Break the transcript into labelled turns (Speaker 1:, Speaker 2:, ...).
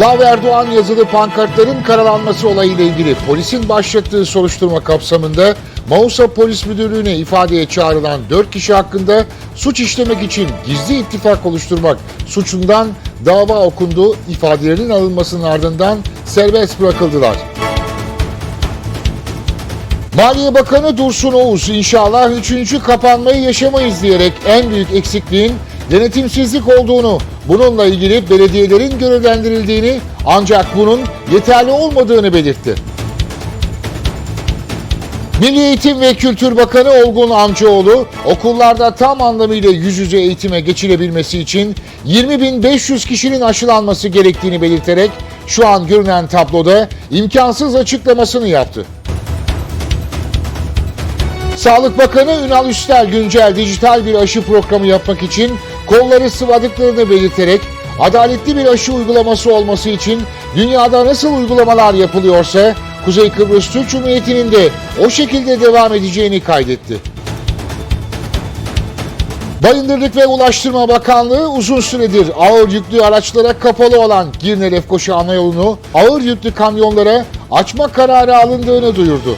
Speaker 1: Lav Erdoğan yazılı pankartların karalanması olayıyla ilgili polisin başlattığı soruşturma kapsamında Mausa Polis Müdürlüğü'ne ifadeye çağrılan 4 kişi hakkında suç işlemek için gizli ittifak oluşturmak suçundan dava okundu. İfadelerinin alınmasının ardından serbest bırakıldılar. Maliye Bakanı Dursun Oğuz inşallah üçüncü kapanmayı yaşamayız diyerek en büyük eksikliğin denetimsizlik olduğunu, bununla ilgili belediyelerin görevlendirildiğini ancak bunun yeterli olmadığını belirtti. Milli Eğitim ve Kültür Bakanı Olgun Amcaoğlu okullarda tam anlamıyla yüz yüze eğitime geçilebilmesi için 20.500 kişinin aşılanması gerektiğini belirterek şu an görünen tabloda imkansız açıklamasını yaptı. Sağlık Bakanı Ünal Üstel güncel dijital bir aşı programı yapmak için kolları sıvadıklarını belirterek adaletli bir aşı uygulaması olması için dünyada nasıl uygulamalar yapılıyorsa Kuzey Kıbrıs Türk Cumhuriyeti'nin de o şekilde devam edeceğini kaydetti. Bayındırlık ve Ulaştırma Bakanlığı uzun süredir ağır yüklü araçlara kapalı olan Girne Lefkoşa ana yolunu ağır yüklü kamyonlara açma kararı alındığını duyurdu.